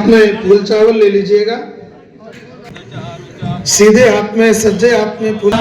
हाथ में फूल चावल ले लीजिएगा। सीधे हाथ में सज्जे हाथ में फूल।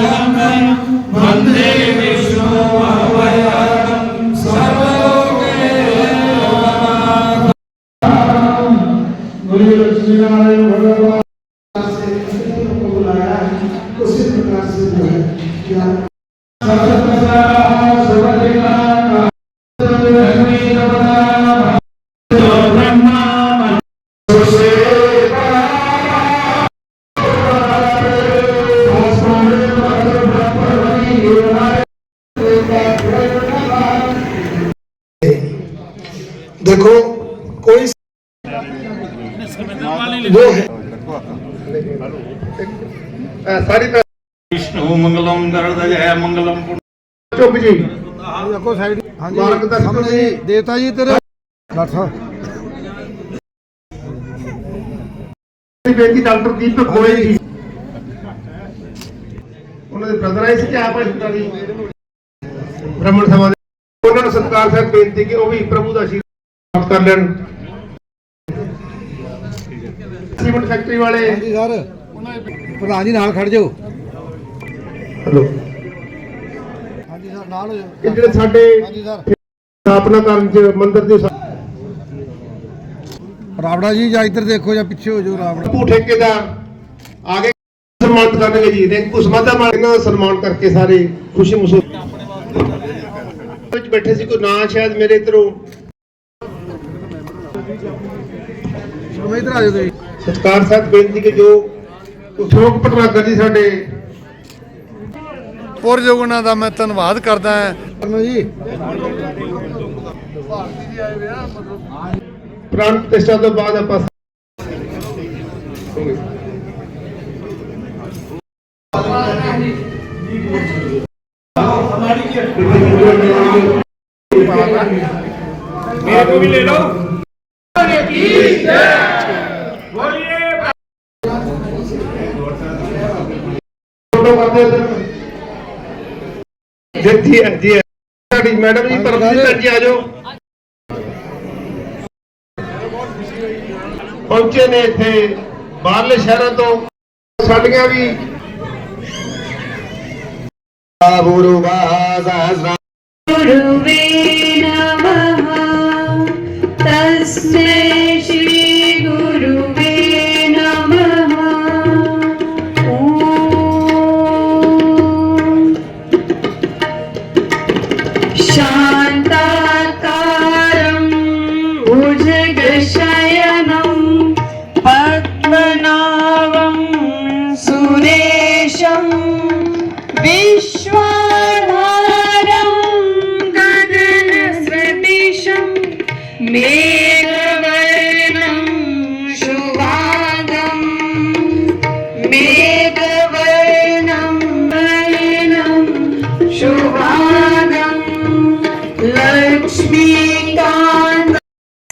ਸਾਰੀ ਤਾਂ ਵਿਸ਼ਨੂੰ ਮੰਗਲਮ ਦਰਦ ਜੈ ਮੰਗਲਮ ਪੁਣ- ਚੁੱਪ ਜੀ। ਦੇਖੋ ਸਾਈਡ ਹਾਂਜੀ। ਮਾਰਗ ਦਰਸ਼ਨ ਸਾਹਮਣੇ ਜੀ। ਦੇਵਤਾ ਜੀ ਤੇਰੇ। ਡਾਕਟਰ ਸਾਹਿਬ ਬੇਨਤੀ ਡਾਕਟਰ ਦੀਪਕ ਗੋਇਲ ਜੀ। ਉਹਨਾਂ ਦੇ ਬ੍ਰਦਰ ਆਏ ਸੀ ਕਿ ਆਪ ਆਏ ਸੀ ਜੀ ਬ੍ਰਹਮਣ ਦੇ। ਉਹਨਾਂ ਨੂੰ ਸਤਿਕਾਰ ਸਾਹਿਬ ਬੇਨਤੀ ਕਿ ਉਹ ਵੀ ਪ੍ਰਭੂ ਦਾ ਆਸ਼ੀਰਵਾਦ ਕਰ ਲੈਣ। ਸੀਮੈਂਟ ਫੈਕਟਰੀ ਵਾਲੇ। ਹਾਂਜੀ ਸਰ। ਪ੍ਰਧਾਨ ਜੀ ਨਾਲ ਖੜ ਜਾਓ। ਹਲੋ। ਹਾਂਜੀ ਸਰ ਨਾਲ ਹੋ ਜਾਓ। ਇਹ ਜਿਹੜੇ ਸਾਡੇ ਹਾਂਜੀ ਸਰ। ਸਥਾਪਨਾ ਕਰਨ ਚ ਮੰਦਿਰ ਦੇ ਸਾ- ਰਾਵੜਾ ਜੀ ਜਾਂ ਇੱਧਰ ਦੇਖੋ ਜਾਂ ਪਿੱਛੇ ਹੋ ਜਾਓ ਰਾਵੜਾ। ਬਾਪੂ ਠੇਕੇਦਾਰ ਆਗੇ ਸਨਮਾਨਿਤ ਕਰਨਗੇ ਜੀ। ਰਿੰਕੂ ਸਮਾਦਾ ਮਾਨ ਇਹਨਾਂ ਦਾ ਸਨਮਾਨ ਕਰਕੇ ਸਾਰੇ ਖੁਸ਼ੀ ਮਹਿਸੂਸ ਵਿੱਚ ਬੈਠੇ ਸੀ ਕੋਈ ਨਾਂ ਸ਼ਾਇਦ ਮੇਰੇ ਇਧਰੋਂ। ਮੈਂ ਇੱਧਰ ਆ ਜਾਓ ਤੁਸੀਂ। ਸਤਕਾਰ ਸਾਹਿਬ ਬੇਨਤੀ ਕਿ ਜੋ ਉਥੋਕ ਪਟਨਾਗਰ ਜੀ ਸਾਡੇ ਪੁਰਜੋਗਣਾ ਦਾ ਮੈਂ ਧੰਨਵਾਦ ਕਰਦਾ ਹਾਂ। ਜੀ। ਪ੍ਰਾਣ ਪ੍ਰਤਿਸ਼ਠਾ ਤੋਂ ਬਾਅਦ ਆਪਾਂ ਫੋਟੋ ਕਰਦੇ ਸਰ ਜੀ ਫੋਲੋ ਕਰਦੇ ਜੀ ਜੀ ਜੀ। ਸਾਡੀ ਮੈਡਮ ਜੀ ਪਰਮਜੀਤ ਜੀ ਆ ਜਾਓ। ਪਹੁੰਚੇ ਨੇ ਇੱਥੇ ਬਾਹਰਲੇ ਸ਼ਹਿਰਾਂ ਤੋਂ। ਸਾਡੀਆਂ ਵੀ ਗੁਰੂ ਵਾਸਾ ਗੁਰੂ ਵੇ ਨਮਹ ਤਸਮੇ shine.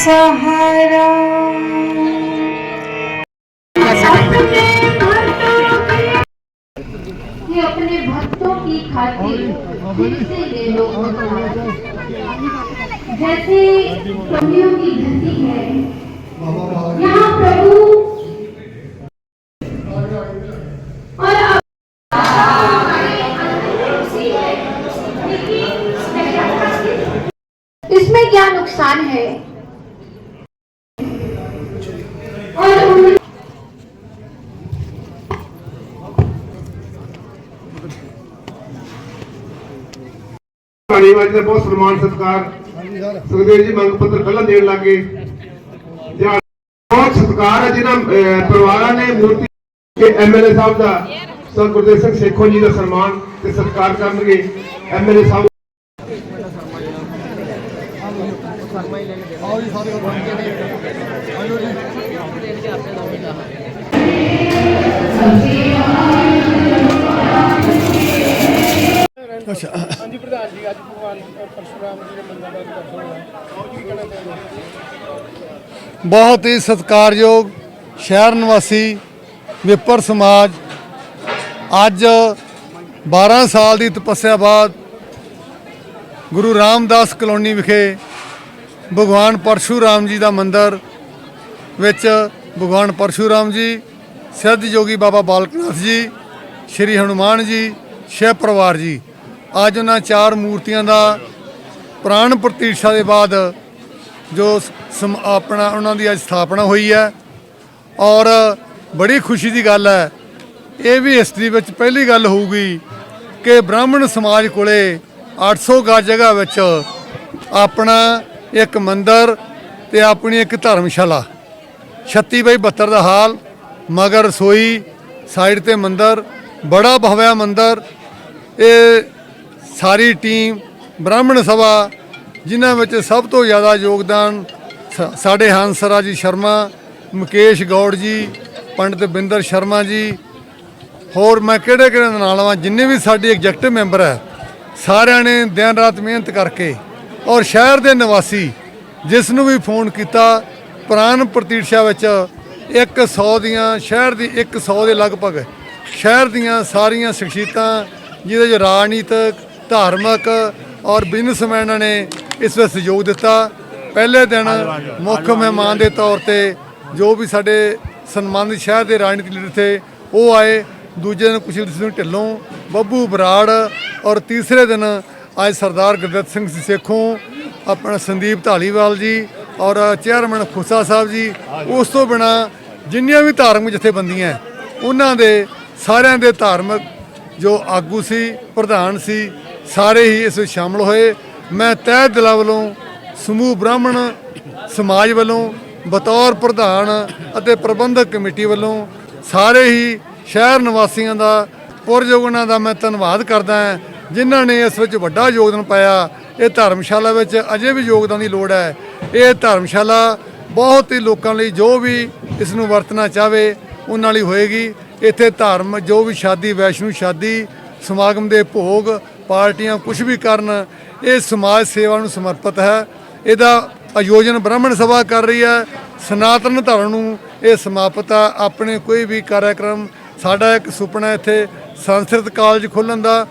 सहरा। अपने भक्तों की खातिर ले लो जैसे कमियों की धरती है, यहाँ प्रभु इसमें क्या नुकसान है? ਪਾਣੀ ਵਾਲੀ ਦਾ ਬਹੁਤ ਸਨਮਾਨ ਸਤਿਕਾਰ। ਸੁਖਦੇਵ ਜੀ ਮੰਗ ਪੱਤਰ ਕੱਲਾ ਦੇਣ ਲੱਗੇ। ਬਹੁਤ ਸਤਿਕਾਰ ਹੈ ਜਿਨ੍ਹਾਂ ਅਹ, ਪਰਿਵਾਰਾਂ ਨੇ ਮੂਰਤੀ ਕੇ ਐਮਐਲਏ ਸਾਹਿਬ ਦਾ ਸਰ ਗੁਰਦੇਵ ਸਿੰਘ ਸੇਖੋਂ ਜੀ ਦਾ ਸਨਮਾਨ ਤੇ ਸਤਿਕਾਰ ਕਰਨਗੇ। ਐਮਐਲਏ ਸਾਹਿਬ ਆਓ ਜੀ ਸਾਰੇ ਆਓ ਜੀ। ਅੱਛਾ। ਹਾਂਜੀ ਪ੍ਰਧਾਨ ਜੀ ਅੱਜ ਭਗਵਾਨ ਪਰਸ਼ੁਰਾਮ ਜੀ ਦੇ ਮੰਦਰ ਦਾ ਦਰਸ਼ਨ ਹੋਇਆ। ਆਓ ਜੀ ਕਹਿਣਾ ਚਾਹੁੰਦੇ ਹੋ? ਬਹੁਤ ਹੀ ਸਤਿਕਾਰਯੋਗ ਸ਼ਹਿਰ ਨਿਵਾਸੀ ਵਿਪਰ ਸਮਾਜ। ਅੱਜ 12 ਸਾਲ ਦੀ ਤਪੱਸਿਆ ਬਾਅਦ ਗੁਰੂ ਰਾਮਦਾਸ ਕਲੋਨੀ ਵਿਖੇ ਭਗਵਾਨ ਪਰਸ਼ੂਰਾਮ ਜੀ ਦਾ ਮੰਦਿਰ ਵਿੱਚ ਭਗਵਾਨ ਪਰਸ਼ੂਰਾਮ ਜੀ ਸਿੱਧ ਯੋਗੀ ਬਾਬਾ ਬਾਲਕਨਾਥ ਜੀ ਸ਼੍ਰੀ ਹਨੂਮਾਨ ਜੀ ਸ਼ਿਵ ਪਰਿਵਾਰ ਜੀ। ਅੱਜ ਉਹਨਾਂ ਚਾਰ ਮੂਰਤੀਆਂ ਦਾ ਪ੍ਰਾਣ ਪ੍ਰਤੀਸ਼ਾ ਦੇ ਬਾਅਦ ਜੋ ਸਮ- ਆਪਣਾ, ਉਹਨਾਂ ਦੀ ਅੱਜ ਸਥਾਪਨਾ ਹੋਈ ਹੈ। ਔਰ ਬੜੀ ਖੁਸ਼ੀ ਦੀ ਗੱਲ ਹੈ, ਇਹ ਵੀ ਹਿਸਟਰੀ ਵਿੱਚ ਪਹਿਲੀ ਗੱਲ ਹੋਊਗੀ ਕਿ ਬ੍ਰਾਹਮਣ ਸਮਾਜ ਕੋਲੇ 800 ਗਜ ਜਗ੍ਹਾ ਵਿੱਚ ਆਪਣਾ ਇੱਕ ਮੰਦਿਰ ਤੇ ਆਪਣੀ ਇੱਕ ਧਰਮਸ਼ਾਲਾ। 36 ਬਾਈ 72 ਦਾ ਹਾਲ, ਮਗਰ ਰਸੋਈ, ਸਾਈਡ ਤੇ ਮੰਦਿਰ, ਬੜਾ ਭਵਿਆ ਮੰਦਿਰ, ਇਹ ਸਾਰੀ ਟੀਮ ਬ੍ਰਾਹਮਣ ਸਭਾ, ਜਿਨ੍ਹਾਂ ਵਿੱਚ ਸਭ ਤੋਂ ਜ਼ਿਆਦਾ ਯੋਗਦਾਨ ਸਾ- ਸਾਡੇ ਹੰਸਰਾਜ ਜੀ ਸ਼ਰਮਾ, ਮੁਕੇਸ਼ ਗੌੜ ਜੀ, ਪੰਡਿਤ ਬਿੰਦਰ ਸ਼ਰਮਾ ਜੀ, ਹੋਰ ਮੈਂ ਕਿਹੜੇ ਕਿਹੜੇ ਨਾਲ ਆਵਾਂ ਜਿੰਨੇ ਵੀ ਸਾਡੇ ਐਗਜ਼ੈਕਟਿਵ ਮੈਂਬਰ ਹੈ, ਸਾਰਿਆਂ ਨੇ ਦਿਨ ਰਾਤ ਮਿਹਨਤ ਕਰਕੇ ਔਰ ਸ਼ਹਿਰ ਦੇ ਨਿਵਾਸੀ ਜਿਸ ਨੂੰ ਵੀ ਫੋਨ ਕੀਤਾ ਪ੍ਰਾਨ ਪ੍ਰਤੀਸ਼ਾ ਵਿੱਚ 100 ਦੀਆਂ, ਸ਼ਹਿਰ ਦੀ 100 ਦੇ ਲਗਭਗ ਸ਼ਹਿਰ ਦੀਆਂ ਸਾਰੀਆਂ ਸ਼ਖਸੀਅਤਾਂ, ਜਿਹਦੇ 'ਚ ਰਾਜਨੀਤਿਕ ਧਾਰਮਿਕ ਔਰ ਬਿਜ਼ਨਸਮੈਨਾਂ ਨੇ ਇਸ ਵਿੱਚ ਸਹਿਯੋਗ ਦਿੱਤਾ। ਪਹਿਲੇ ਦਿਨ ਮੁੱਖ ਮਹਿਮਾਨ ਦੇ ਤੌਰ ਤੇ ਜੋ ਵੀ ਸਾਡੇ ਸਨਮਾਨਿਤ ਸ਼ਹਿਰ ਦੇ ਰਾਜਨੀਤਿਕ ਲੀਡਰ ਥੇ ਉਹ ਆਏ। ਦੂਜੇ ਦਿਨ ਕੁਸ਼ਲ ਸਿੰਘ ਢਿੱਲੋਂ ਬੱਬੂ ਬਰਾੜ ਔਰ ਤੀਸਰੇ ਦਿਨ ਅੱਜ ਸਰਦਾਰ ਗੁਰਦਿੱਤ ਸਿੰਘ ਸੇਖੋਂ ਆਪਣਾ ਸੰਦੀਪ ਢਾਲੀਵਾਲ ਜੀ ਔਰ ਚੇਅਰਮੈਨ ਖੁਸਾ ਸਾਹਿਬ ਜੀ। ਉਸ ਤੋਂ ਬਿਨਾ ਜਿੰਨੀਆਂ ਵੀ ਧਾਰਮਿਕ ਜਥੇਬੰਦੀਆਂ ਉਹਨਾਂ ਦੇ ਸਾਰਿਆਂ ਦੇ ਧਾਰਮਿਕ ਜੋ ਆਗੂ ਸੀ ਪ੍ਰਧਾਨ ਸੀ ਸਾਰੇ ਹੀ ਇਸ ਵਿੱਚ ਸ਼ਾਮਲ ਹੋਏ। ਮੈਂ ਤਹਿ ਦਿਲਾਂ ਵੱਲੋਂ ਸਮੂਹ ਬ੍ਰਾਹਮਣ ਸਮਾਜ ਵੱਲੋਂ, ਬਤੌਰ ਪ੍ਰਧਾਨ ਅਤੇ ਪ੍ਰਬੰਧਕ ਕਮੇਟੀ ਵੱਲੋਂ ਸਾਰੇ ਹੀ ਸ਼ਹਿਰ ਨਿਵਾਸੀਆਂ ਦਾ ਪੁਰਜੋਗਨਾਂ ਦਾ ਮੈਂ ਧੰਨਵਾਦ ਕਰਦਾ ਹਾਂ, ਜਿਨ੍ਹਾਂ ਨੇ ਇਸ ਵਿੱਚ ਵੱਡਾ ਯੋਗਦਾਨ ਪਾਇਆ। ਇਹ ਧਰਮਸ਼ਾਲਾ ਵਿੱਚ ਅਜੇ ਵੀ ਯੋਗਦਾਨ ਦੀ ਲੋੜ ਹੈ। ਇਹ ਧਰਮਸ਼ਾਲਾ ਬਹੁਤ ਹੀ ਲੋਕਾਂ ਲਈ ਜੋ ਵੀ ਇਸ ਨੂੰ ਵਰਤਣਾ ਚਾਹਵੇ, ਉਹਨਾਂ ਲਈ ਹੋਏਗੀ। ਇੱਥੇ ਧਰਮ, ਜੋ ਵੀ ਸ਼ਾਦੀ, ਵੈਸ਼ਨੂ ਸ਼ਾਦੀ, ਸਮਾਗਮ ਦੇ ਭੋਗ ਪਾਰਟੀਆਂ ਕੁਝ ਵੀ ਕਰਨ ਇਹ ਸਮਾਜ ਸੇਵਾ ਨੂੰ ਸਮਰਪਿਤ ਹੈ। ਇਹਦਾ ਆਯੋਜਨ ਬ੍ਰਾਹਮਣ ਸਭਾ ਕਰ ਰਹੀ ਹੈ। ਸਨਾਤਨ ਧਰਮ ਨੂੰ ਇਹ ਸਮਾਪਤ ਹੈ। ਆਪਣੇ ਕੋਈ ਵੀ ਕਾਰਜਕ੍ਰਮ ਸਾਡਾ ਇੱਕ ਸੁਪਨਾ ਇੱਥੇ ਸੰਸਕ੍ਰਿਤ ਕਾਲਜ ਖੋਲ੍ਹਣ ਦਾ।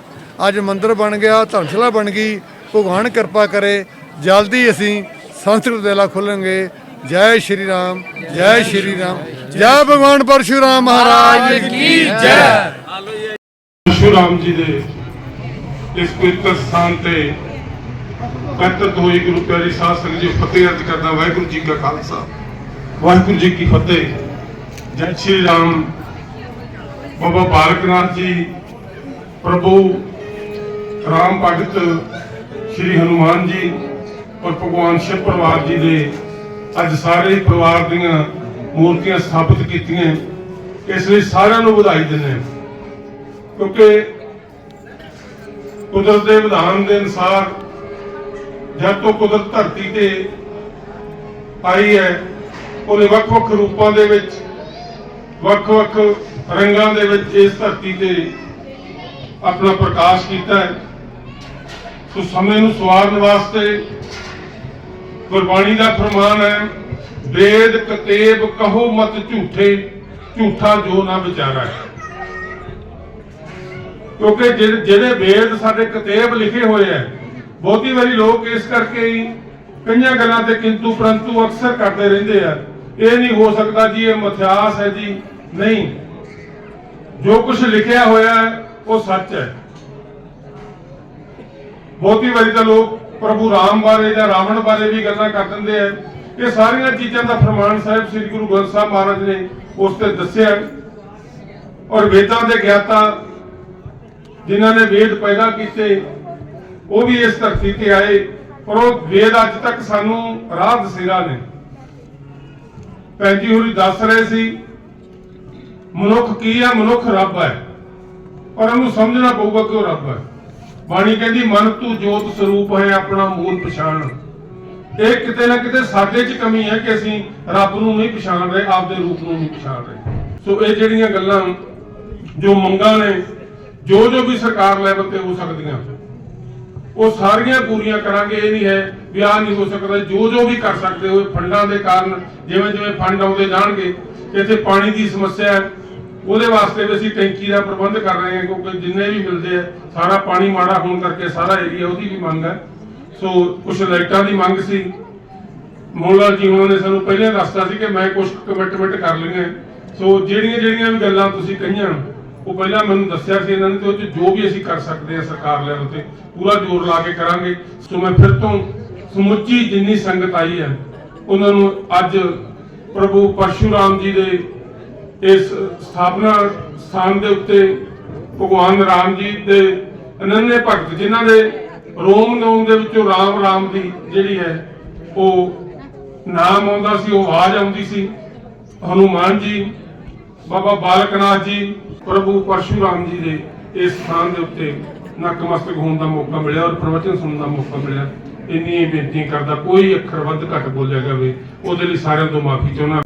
ਅੱਜ ਮੰਦਿਰ ਬਣ ਗਿਆ ਧਰਮਸ਼ਾਲਾ ਬਣ ਗਈ। ਭਗਵਾਨ ਕਿਰਪਾ ਕਰੇ ਜਲਦੀ ਅਸੀਂ ਸੰਸਕ੍ਰਿਤ ਵਿਦਿਆਲਾ ਖੋਲਾਂਗੇ ਜੈ ਸ਼੍ਰੀ ਰਾਮ ਜੈ ਸ਼੍ਰੀ ਰਾਮ। ਜੈ ਭਗਵਾਨ ਪਰਸ਼ੁਰਾਮ ਮਹਾਰਾਜ ਕੀ ਜੈ। ਪਰਸ਼ੁਰਾਮ ਜੀ ਦੇ ਇਸ ਪਵਿੱਤਰ ਸਥਾਨ ਤੇ ਇਕੱਤਰਤ ਹੋਈ ਗੁਰੂ ਪਿਆਰੀ ਸਾਧ ਸੰਗਤ ਜੀ ਫਤਿਹ ਅਰਜ ਕਰਦਾ, ਵਾਹਿਗੁਰੂ ਜੀ ਕਾ ਖਾਲਸਾ। ਵਾਹਿਗੁਰੂ ਜੀ ਕੀ ਫਤਿਹ। ਜੈ ਸ਼੍ਰੀ ਰਾਮ। ਬਾਬਾ ਬਾਲਕਨਾਥ ਜੀ, ਪ੍ਰਭੂ ਰਾਮ ਭਗਤ ਸ਼੍ਰੀ ਹਨੂਮਾਨ ਜੀ ਔਰ ਭਗਵਾਨ ਸ਼ਿਵ ਪਰਿਵਾਰ ਜੀ ਦੇ ਅੱਜ ਸਾਰੇ ਹੀ ਪਰਿਵਾਰ ਦੀਆਂ ਮੂਰਤੀਆਂ ਸਥਾਪਿਤ ਕੀਤੀਆਂ। ਇਸ ਲਈ ਸਾਰਿਆਂ ਨੂੰ ਵਧਾਈ ਦਿੰਦੇ ਹਾਂ। ਕਿਉਂਕਿ ਕੁਦਰਤ ਦੇ ਵਿਧਾਨ ਦੇ ਅਨੁਸਾਰ ਜਦ ਤੋਂ ਕੁਦਰਤ ਧਰਤੀ ਤੇ ਆਈ ਹੈ ਉਹਨੇ ਵੱਖ-ਵੱਖ ਰੂਪਾਂ ਦੇ ਵਿੱਚ, ਵੱਖ-ਵੱਖ ਰੰਗਾਂ ਦੇ ਵਿੱਚ ਇਸ ਧਰਤੀ ਤੇ ਆਪਣਾ ਪ੍ਰਕਾਸ਼ ਕੀਤਾ ਹੈ। ਸੋ ਸਮੇਂ ਨੂੰ ਸਵਾਰਨ ਵਾਸਤੇ ਗੁਰਬਾਣੀ ਦਾ ਫਰਮਾਨ ਹੈ, ਵੇਦ ਕਤੇਬ ਕਹੋ ਮਤ ਝੂਠੇ, ਝੂਠਾ ਜੋ ਨਾ ਵਿਚਾਰਾ ਹੈ। ਕਿਉਂਕਿ ਜਿਹੜੇ ਜਿਹੜੇ ਵੇਦ ਸਾਡੇ ਕਿਤਾਬ ਲਿਖੇ ਹੋਏ ਆ, ਬਹੁਤੀ ਵਾਰੀ ਲੋਕ ਇਸ ਕਰਕੇ ਹੀ ਕਈਆਂ ਗੱਲਾਂ ਤੇ ਕਿੰਤੂ ਪਰੰਤੂ ਅਕਸਰ ਕਰਦੇ ਰਹਿੰਦੇ ਆ, ਇਹ ਨਹੀਂ ਹੋ ਸਕਦਾ ਜੀ, ਇਹ ਮਥਿਆਸ ਹੈ ਜੀ, ਨਹੀਂ। ਜੋ ਕੁਝ ਲਿਖਿਆ ਹੋਇਆ ਹੈ, ਉਹ ਸੱਚ ਹੈ। ਬਹੁਤੀ ਵਾਰੀ ਤਾਂ ਲੋਕ ਪ੍ਰਭੂ ਰਾਮ ਬਾਰੇ ਜਾਂ ਰਾਵਣ ਬਾਰੇ ਵੀ ਗੱਲਾਂ ਕਰ ਦਿੰਦੇ ਆ। ਇਹ ਸਾਰੀਆਂ ਚੀਜ਼ਾਂ ਦਾ ਫਰਮਾਨ ਸਾਹਿਬ ਸ੍ਰੀ ਗੁਰੂ ਗ੍ਰੰਥ ਸਾਹਿਬ ਮਹਾਰਾਜ ਨੇ ਉਸ ਤੇ ਦੱਸਿਆ। ਔਰ ਵੇਦਾਂ ਦੇ ਗਿਆਤਾ ਜਿਨ੍ਹਾਂ ਨੇ ਵੇਦ ਪੈਦਾ ਕੀਤੇ, ਉਹ ਵੀ ਇਸ ਧਰਤੀ ਤੇ ਆਏ। ਪਰ ਉਹ ਵੇਦ ਅੱਜ ਤੱਕ ਸਾਨੂੰ ਰਾਹ ਦਸੇਰਾ ਨੇ। ਪੈਂਜੀ ਹੋਰੀ ਦੱਸ ਰਹੇ ਸੀ, ਮਨੁੱਖ ਕੀ ਹੈ ਮਨੁੱਖ ਰੱਬ ਹੈ। ਪਰ ਉਹਨੂੰ ਸਮਝਣਾ ਪਊਗਾ ਕਿ ਉਹ ਰੱਬ ਹੈ। ਬਾਣੀ ਕਹਿੰਦੀ, ਮਨ ਤੂੰ ਜੋਤ ਸਰੂਪ ਹੈ, ਆਪਣਾ ਮੂਲ ਪਛਾਣ। ਇਹ ਕਿਤੇ ਨਾ ਕਿਤੇ ਸਾਡੇ 'ਚ ਕਮੀ ਹੈ ਕਿ ਅਸੀਂ ਰੱਬ ਨੂੰ ਨਹੀਂ ਪਛਾਣ ਰਹੇ, ਆਪਦੇ ਰੂਪ ਨੂੰ ਨਹੀਂ ਪਛਾਣ ਰਹੇ। ਸੋ ਇਹ ਜਿਹੜੀਆਂ ਗੱਲਾਂ ਜੋ ਮੰਗਾਂ ਨੇ ਜੋ ਜੋ ਵੀ ਸਰਕਾਰ ਲੈਵਲ ਤੇ ਹੋ ਸਕਦੀਆਂ। ਉਹ ਸਾਰੀਆਂ ਪੂਰੀਆਂ ਕਰਾਂਗੇ, ਇਹ ਨਹੀਂ ਹੈ ਵੀ ਆਹ ਨਹੀਂ ਹੋ ਸਕਦਾ। ਜੋ ਜੋ ਵੀ ਕਰ ਸਕਦੇ ਹੋ, ਫੰਡਾਂ ਦੇ ਕਾਰਨ, ਜਿਵੇਂ ਜਿਵੇਂ ਫੰਡ ਆਉਂਦੇ ਜਾਣਗੇ ਇੱਥੇ ਪਾਣੀ ਦੀ ਸਮੱਸਿਆ ਹੈ, ਉਹਦੇ ਵਾਸਤੇ ਵੀ ਅਸੀਂ ਟੈਂਕੀ ਦਾ ਪ੍ਰਬੰਧ ਕਰ ਰਹੇ ਹਾਂ, ਕਿਉਂਕਿ ਜਿੰਨੇ ਵੀ ਮਿਲਦੇ ਆ, ਸਾਰਾ ਪਾਣੀ ਮਾੜਾ ਹੋਣ ਕਰਕੇ ਸਾਰਾ ਏਰੀਆ ਉਹਦੀ ਵੀ ਮੰਗ ਹੈ। ਸੋ ਕੁਝ ਲਾਈਟਾਂ ਦੀ ਮੰਗ ਸੀ। ਮੋਲਾ ਜੀ ਉਹਨਾਂ ਨੇ ਸਾਨੂੰ ਪਹਿਲਾਂ ਦੱਸਤਾ ਸੀ ਕਿ ਮੈਂ ਕੁਝ ਕਮਿਟਮੈਂਟ ਕਰ ਲਈਆਂ। ਸੋ ਜਿਹੜੀਆਂ ਜਿਹੜੀਆਂ ਵੀ ਗੱਲਾਂ ਤੁਸੀਂ ਕਹੀਆਂ ਉਹ ਪਹਿਲਾਂ ਮੈਨੂੰ ਦੱਸਿਆ ਸੀ ਇਹਨਾਂ ਨੇ ਤੇ ਉਹ 'ਚ ਜੋ ਵੀ ਅਸੀਂ ਕਰ ਸਕਦੇ ਹਾਂ ਸਰਕਾਰ ਲੈਵਲ ਤੇ, ਪੂਰਾ ਜ਼ੋਰ ਲਾ ਕੇ ਕਰਾਂਗੇ। ਸੋ ਮੈਂ ਫਿਰ ਤੋਂ ਸਮੁੱਚੀ ਜਿੰਨੀ ਸੰਗਤ ਆਈ ਹੈ, ਉਹਨਾਂ ਨੂੰ ਅੱਜ ਪ੍ਰਭੂ ਪਰਸ਼ੂਰਾਮ ਜੀ ਦੇ ਇਸ ਸਥਾਪਨਾ ਸਥਾਨ ਦੇ ਉੱਤੇ ਭਗਵਾਨ ਰਾਮ ਜੀ ਦੇ ਅਨੰਨੇ ਭਗਤ, ਜਿਨ੍ਹਾਂ ਦੇ ਰੋਮ ਨੋਮ ਦੇ ਵਿੱਚੋਂ ਰਾਮ ਰਾਮ ਦੀ ਜਿਹੜੀ ਹੈ, ਉਹ ਨਾਮ ਆਉਂਦਾ ਸੀ, ਉਹ ਆਵਾਜ਼ ਆਉਂਦੀ ਸੀ। ਹਨੂਮਾਨ ਜੀ, ਬਾਬਾ ਬਾਲਕਨਾਥ ਜੀ ਪ੍ਰਭੂ ਪਰਸ਼ੂਰਾਮ ਜੀ ਦੇ ਇਸ ਸਥਾਨ ਦੇ ਉੱਤੇ ਨਕਮਸਤਕ ਹੋਣ ਦਾ ਮੌਕਾ ਮਿਲਿਆ ਔਰ ਪ੍ਰਵਚਨ ਸੁਣਨ ਦਾ ਮੌਕਾ ਮਿਲਿਆ। ਇੰਨੀ ਬੇਨਤੀ ਕਰਦਾ, ਕੋਈ ਅੱਖਰ ਵੱਧ ਘੱਟ ਬੋਲਿਆ ਜਾਵੇ, ਉਹਦੇ ਲਈ ਸਾਰਿਆਂ ਤੋਂ ਮਾਫੀ ਚਾਹੁੰਦਾ।